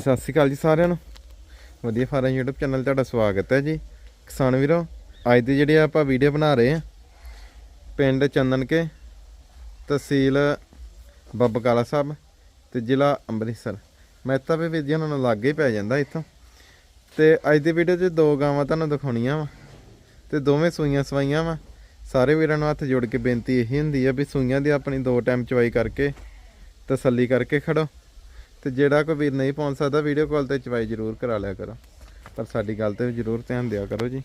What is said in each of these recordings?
ਸਤਿ ਸ਼੍ਰੀ ਅਕਾਲ ਜੀ ਸਾਰਿਆਂ ਨੂੰ। ਵਧੀਆ ਫਾਰਮ YouTube ਚੈਨਲ ਤੁਹਾਡਾ ਸਵਾਗਤ ਹੈ ਜੀ। ਕਿਸਾਨ ਵੀਰੋ, ਅੱਜ ਦੀ ਜਿਹੜੀ ਆਪਾਂ ਵੀਡੀਓ ਬਣਾ ਰਹੇ ਆ ਪਿੰਡ ਚੰਦਨ ਕੇ ਤਹਿਸੀਲ ਬੱਬਕਾਲਾ ਸਾਹਿਬ ਤੇ ਜ਼ਿਲ੍ਹਾ ਅੰਮ੍ਰਿਤਸਰ। ਮਹਿਤਾ ਵੀ ਵੀਡੀਓ ਨੂੰ ਲਾਗੇ ਹੀ ਪੈ ਜਾਂਦਾ ਇੱਥੋਂ। ਤੇ ਅੱਜ ਦੀ ਵੀਡੀਓ 'ਚ ਦੋ ਗਾਵਾਂ ਤੁਹਾਨੂੰ ਦਿਖਾਉਣੀਆਂ ਵਾ ਤੇ ਦੋਵੇਂ ਸੂਈਆਂ ਸਵਾਈਆਂ ਵਾ। ਸਾਰੇ ਵੀਰਾਂ ਨੂੰ ਹੱਥ ਜੋੜ ਕੇ ਬੇਨਤੀ ਇਹੀ ਹੁੰਦੀ ਆ ਵੀ ਸੂਈਆਂ ਦੀ ਆਪਣੀ ਦੋ ਟਾਈਮ ਚਵਾਈ ਕਰਕੇ ਤਸੱਲੀ ਕਰਕੇ ਖੜੋ। ਤੇ ਜਿਹੜਾ ਕੋਈ ਵੀਰ ਨਹੀਂ ਪਹੁੰਚ ਸਕਦਾ ਵੀਡੀਓ ਕਾਲ ਤੇ ਚਵਾਈ ਜ਼ਰੂਰ ਕਰਾ ਲਿਆ ਕਰੋ। ਪਰ ਸਾਡੀ ਗੱਲ ਤੇ ਵੀ ਜ਼ਰੂਰ ਧਿਆਨ ਦਿਆ ਕਰੋ ਜੀ।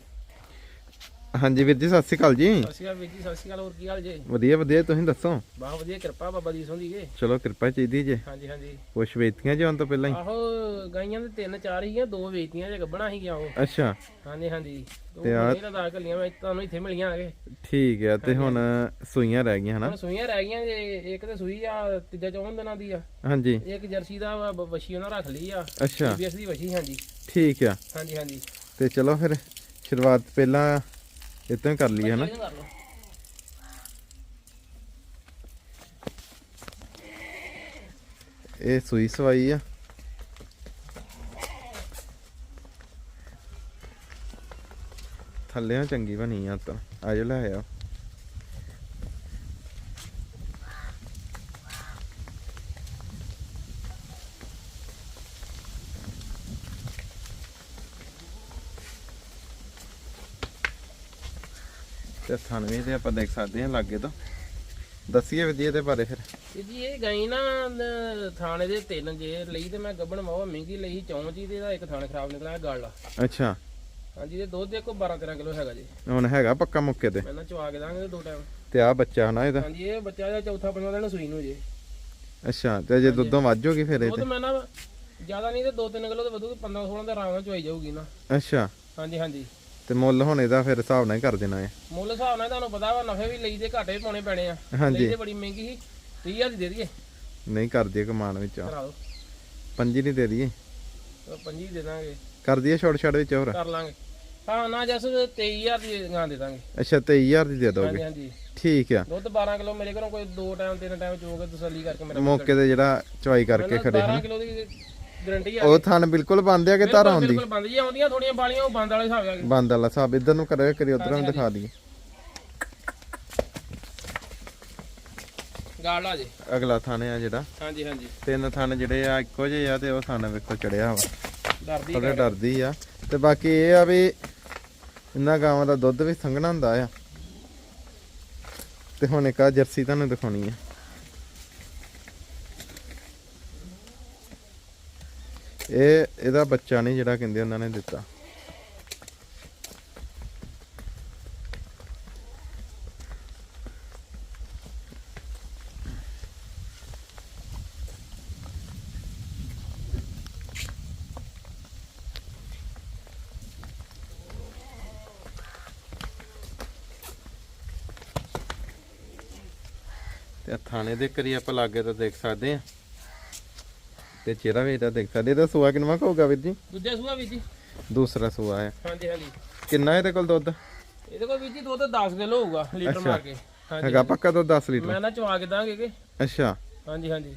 ਹਾਂਜੀ ਵੀਰ ਜੀ ਸਤਿ ਸ਼੍ਰੀ ਅਕਾਲ ਜੀ। ਸਤਿ ਸ਼੍ਰੀ ਅਕਾਲ ਵੀਰ ਜੀ ਸਤਿ ਸ਼੍ਰੀ ਅਕਾਲ ਹੋਰ ਕੀ ਹਾਲ ਜੇ? ਵਧੀਆ ਵਧੀਆ ਤੁਸੀਂ ਦੱਸੋ? ਬਹੁਤ ਵਧੀਆ ਕਿਰਪਾ ਬਾਬਾ ਜੀ ਸੋਂਦੀ ਕੇ ਚਲੋ ਕਿਰਪਾ ਚਾਹੀਦੀ ਜੇ। ਹਾਂਜੀ ਹਾਂਜੀ। ਕੁਛ ਵੇਚਤੀਆਂ ਜਾਣ ਤੋਂ ਪਹਿਲਾਂ ਹੀ? ਆਹੋ ਗਾਈਆਂ ਦੇ ਤਿੰਨ ਚਾਰ ਹੀਗੀਆਂ ਦੋ ਵੇਚਤੀਆਂ ਜੇ ਗੱਬਣਾ ਸੀਗੀਆਂ ਉਹ। ਅੱਛਾ। ਹਾਂਜੀ ਹਾਂਜੀ। ਤੇ ਤੇ ਆਹ- ਇਹਨਾਂ ਦਾ ਕੱਲੀਆਂ ਮੈਂ ਤੁਹਾਨੂੰ ਇੱਥੇ ਮਿਲੀਆਂ ਆਗੇ ਠੀਕ ਆ ਤੇ ਹੁਣ ਸੂਈਆਂ ਰਹਿ ਗਈਆਂ ਹਨਾ? ਹੁਣ ਸੂਈਆਂ ਰਹਿ ਗਈਆਂ ਜੇ ਇੱਕ ਤੇ ਸੂਈ ਆ ਤੀਜਾ ਚੌਂ ਦਿਨਾਂ ਦੀ ਆ। ਹਾਂਜੀ। ਇੱਕ ਜਰਸੀ ਦਾ ਵਾ, ਬ- ਵਛੀ ਉਹਨਾਂ ਰੱਖ ਲਈ ਆ। ਅੱਛਾ। ਬੀਬੀਐਸ ਦੀ ਵਛੀ ਹਾਂਜੀ। ਠੀਕ ਆ। ਹਾਂਜੀ ਹਾਂਜੀ। ਤੇ ਚਲੋ ਫਿਰ ਸ਼ੁਰੂਆਤ ਪਹਿਲਾਂ ਹੀ ਕਰ ਲਈਏ ਹਨਾ। ਇਹ ਸੂਈ ਸਵਾਈ ਆ। ਥੱਲੇੋਂ ਚੰਗੀ ਬਣੀ ਆ ਤਾਂ। ਆਜੋ ਲੈ ਆ। ਤੇ ਥਾਨਵੇਂ ਤੇ ਆਪਾਂ ਦੇਖ ਸਕਦੇ ਹਾਂ ਲਾਗੇ ਤੋਂ। ਦੱਸੀਏ ਵੀ ਜੀ ਇਹਦੇ ਬਾਰੇ ਫਿਰ। ਜੀ ਇਹ ਗਾਈ ਨਾ ਥਾਣੇ ਦੇ ਤਿੰਨ ਜੇ ਲਈ ਤੇ ਮੈਂ ਗੱਬਣ ਮਾਵਾ ਮਹਿੰਗੀ ਲਈ ਚੌਂ ਜੀ ਤੇ ਦਾ ਇੱਕ ਥਾਣੇ ਖਰਾਬ ਨਿਕਲਿਆ ਗੱਲ। ਅੱਛਾ। ਹਾਂਜੀ ਤੇ ਦੁੱਧ ਦੇਖੋ 12 13 ਕਿਲੋ ਹੈਗਾ ਜੀ। ਹੁਣ ਹੈਗਾ ਪੱਕਾ ਮੁੱਕੇ ਤੇ। ਨਾ ਚਵਾ ਕੇ ਦਾਂਗੇ ਦੋ ਟਾਈਮ। ਤੇ ਆ ਬੱਚਾ ਹਨਾ ਇਹਦਾ? ਹਾਂਜੀ ਇਹ ਬੱਚਾ ਦਾ ਚੌਥਾ ਪੰਜਵਾਂ ਦਿਨ ਸੂਈ ਨੂੰ ਜੇ। ਅੱਛਾ ਤੇ ਜੇ ਦੁੱਧੋਂ ਵੱਧ ਜਾਊਗੀ ਫਿਰ ਇਹ ਦੁੱਧ ਤੇ? ਮੈਂ ਨਾ ਜ਼ਿਆਦਾ ਨਹੀਂ ਤੇ 2-3 ਕਿਲੋ ਤੇ ਵਧੂ 15 16 ਦਾ ਆਰਾਮ ਨਾਲ ਚਵਾਈ ਜਾਊਗੀ ਨਾ। ਅੱਛਾ। ਹਾਂਜੀ ਹਾਂਜੀ। ਤੇ ਮੁੱਲ ਹੁਣ ਇਹਦਾ ਫਿਰ ਹਿਸਾਬ ਨਾਲ ਹੀ ਕਰ ਦੇਣਾ ਹੈ ਮੁੱਲ ਹਿਸਾਬ ਨਾਲ ਤੁਹਾਨੂੰ ਪਤਾ ਵਾ ਨਫੇ ਵੀ ਲਈ ਦੇ ਘਾਟੇ ਵੀ ਪਾਉਣੇ ਪੈਣੇ ਆ। ਹਾਂਜੀ। ਲਈ ਤੇ ਬੜੀ ਮਹਿੰਗੀ ਸੀ 30000 ਦੀ ਦੇ ਦਈਏ। ਨਹੀਂ ਕਰ ਦਈਏ ਕਮਾਨ ਵਿੱਚ। ਕਰਾ ਦਿਓ। ਪੰਜੀ ਨਹੀਂ ਦੇ ਦਈਏ। ਤੇ ਪੰਜੀ ਦੇ ਦਾਂਗੇ। ਕਰ ਦਈਏ ਛੋਟ ਛੜ ਵਿੱਚ ਹੋਰ। ਕਰ ਲਾਂਗੇ। ਹਾਂ ਨਾ ਜਸ 23000 ਦੀ ਗਾਂ ਦੇ ਦਾਂਗੇ। ਅੱਛਾ 23000 ਦੀ ਦੇ ਹਾਂਜੀ ਦੋਗੇ। ਹਾਂਜੀ ਠੀਕ ਆ। ਦੁੱਧ 12 ਕਿਲੋ ਮੇਰੇ ਘਰੋਂ ਕੋਈ ਦੋ ਟਾਈਮ ਤਿੰਨ ਟਾਈਮ ਚੋ ਕੇ ਤਸੱਲੀ ਕਰਕੇ ਮੇਰਾ ਮੌਕੇ ਤੇ ਜਿਹੜਾ ਚਵਾਈ ਕਰਕੇ ਖੜੇ 12 ਹਨ। ਕਿਲੋ ਦੀ ਗਰੰਟੀ ਆ ਉਹ ਥਣ ਬਿਲਕੁਲ ਬੰਦ ਆ ਕਿ ਧਾਰ ਆਉਂਦੀ ਬਿਲਕੁਲ ਬੰਦ ਜੀ ਆਉਂਦੀਆਂ ਥੋੜੀਆਂ ਬਾਲੀਆਂ ਉਹ ਬੰਦ ਵਾਲੇ ਹਿਸਾਬ ਬੰਦ ਵਾਲਾ ਸਾਹਿਬ ਇਧਰ ਨੂੰ ਕਰਿਓ ਕਰੀ ਉਧਰ ਨੂੰ ਦਿਖਾ ਦਈਏ। ਗਾਲ ਆ ਜੇ। ਅਗਲਾ ਥਣ ਆ ਜਿਹੜਾ। ਹਾਂਜੀ ਹਾਂਜੀ। ਤਿੰਨ ਥਣ ਜਿਹੜੇ ਆ ਇੱਕੋ ਜਿਹੇ ਆ ਤੇ ਉਹ ਥਣ ਵੇਖੋ ਚੜਿਆ ਵਾ। ਡਰਦੀ ਥੋੜਾ ਡਰਦੀ ਆ। ਤੇ ਬਾਕੀ ਇਹ ਆ ਵੀ ਇਹਨਾਂ ਗਾਵਾਂ ਦਾ ਦੁੱਧ ਵੀ ਸੰਘਣਾ ਹੁੰਦਾ ਆ। ਤੇ ਹੁਣ ਇੱਕ ਆ ਜਰਸੀ ਤੁਹਾਨੂੰ ਦਿਖਾਉਣੀ ਆ। ਇਹ, ਇਹਦਾ ਬੱਚਾ ਨਹੀਂ ਜਿਹੜਾ ਕਹਿੰਦੇ ਉਹਨਾਂ ਨੇ ਦਿੱਤਾ। ਤੇ ਥਾਣੇ ਦੇ ਕਰੀ ਆਪਾਂ ਲਾਗੇ ਤਾਂ ਦੇਖ ਸਕਦੇ ਆ ਤੇ ਚਿਹਰਾ ਵੀ ਇਹਦਾ ਦੇਖ ਸਕਦੇ ਇਹਦਾ ਸੂਆ ਕਿੰਨਾ ਕੁ ਹੋਊਗਾ ਵੀਰ ਜੀ? ਦੂਜਾ ਸੂਆ ਵੀ ਜੀ। ਦੂਸਰਾ ਸੂਆ ਹੈ। ਹਾਂਜੀ ਹਾਂਜੀ। ਕਿੰਨਾ ਇਹਦੇ ਕੋਲ ਦੁੱਧ? ਇਹਦੇ ਕੋਲ ਵੀ ਜੀ ਦੁੱਧ 10 ਕਿਲੋ ਹੋਊਗਾ ਲੀਟਰ। ਮਾਰ ਕੇ। ਹਾਂਜੀ ਹੈਗਾ ਪੱਕਾ ਦੁੱਧ 10 ਲੀਟਰ? ਮੈਂ ਨਾ ਚਵਾ ਕੇ ਦਾਂਗੇ ਕਿ। ਅੱਛਾ। ਹਾਂਜੀ ਹਾਂਜੀ।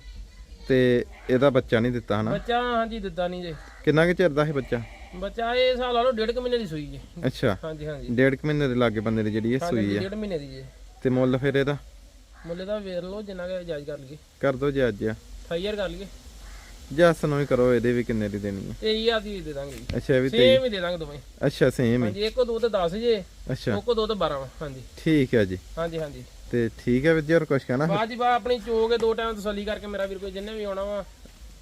ਤੇ ਇਹਦਾ ਬੱਚਾ ਨਹੀਂ ਦਿੱਤਾ ਹਨਾ? ਬੱਚਾ ਹਾਂਜੀ ਦਿੱਤਾ ਨਹੀਂ ਜੇ। ਕਿੰਨਾ ਕੁ ਚਿਰ ਦਾ ਹੈ ਬੱਚਾ? ਬੱਚਾ ਇਹ ਹਿਸਾਬ ਲਾ ਲਓ ਡੇਢ ਕੁ ਮਹੀਨੇ ਦੀ ਸੂਈ ਜੀ। ਅੱਛਾ। ਹਾਂਜੀ ਹਾਂਜੀ। ਡੇਢ ਕੁ ਮਹੀਨੇ ਦੇ ਲਾਗੇ ਬੰਦੇ ਦੀ ਜਿਹੜੀ ਇਹ ਸੂਈ ਆ ਡੇਢ ਮਹੀਨੇ ਦੀ ਜੀ। ਤੇ ਮੁੱਲ ਫਿਰ ਇਹਦਾ? ਮੁੱਲੇ ਦਾ ਵੇਖ ਲਓ ਜਿੰਨਾ ਕਿ ਜਾਇਜ਼ ਕਰ ਲਈਏ। ਕਰ ਦੋ ਜੇ ਅੱਜ ਆ 8000 ਕਰ ਲਈਏ। ਜੱਸ ਨੂੰ ਵੀ ਕਰੋ ਇਹਦੇ ਵੀ ਕਿੰਨੇ ਦੀ ਦੇਣੀ ਹੈ? 23000 ਦੀ ਦੇ ਦਾਂਗੇ ਜੀ। ਅੱਛਾ ਇਹ ਵੀ ਤੇ ਸੇਮ ਹੀ ਦੇ ਦਾਂਗੇ ਦੋਵੇਂ। ਅੱਛਾ ਸੇਮ ਹੀ। ਹਾਂਜੀ ਇੱਕੋ ਦੋ ਤੇ 10 ਜੇ ਅੱਛਾ। ਇੱਕੋ ਦੋ ਤੇ 12 ਵਾ। ਹਾਂਜੀ। ਠੀਕ ਹੈ ਜੀ। ਹਾਂਜੀ ਹਾਂਜੀ। ਤੇ ਠੀਕ ਹੈ ਵੀਰ ਜੀ ਹੋਰ ਕੁਝ ਕਹਿਣਾ? ਬਾਅਦ ਜੀ ਬਾ ਆਪਣੀ ਚੋ ਕੇ ਦੋ ਟਾਈਮ ਤਸੱਲੀ ਕਰਕੇ ਮੇਰਾ ਵੀਰ ਕੋਈ ਜਿੰਨੇ ਵੀ ਆਉਣਾ ਵਾ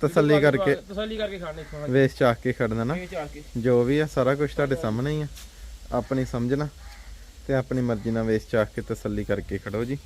ਤਸੱਲੀ ਕਰਕੇ ਤਸੱਲੀ ਕਰਕੇ ਖਾਣੇ ਇੱਥੋਂ ਹਾਂਜੀ। ਵੇਚ ਚਾਕ ਕੇ ਖੜਨਾ ਨਾ। ਇਹ ਚਾਰ ਕੇ। ਜੋ ਵੀ ਆ ਸਾਰਾ ਕੁਝ ਤੁਹਾਡੇ ਸਾਹਮਣੇ ਹੀ ਆ। ਆਪਣੀ ਸਮਝਣਾ ਤੇ ਆਪਣੀ ਮਰਜ਼ੀ ਨਾਲ ਵੇਚ ਚਾਕ ਕੇ ਤਸੱਲੀ ਕਰਕੇ ਖੜੋ ਜੀ।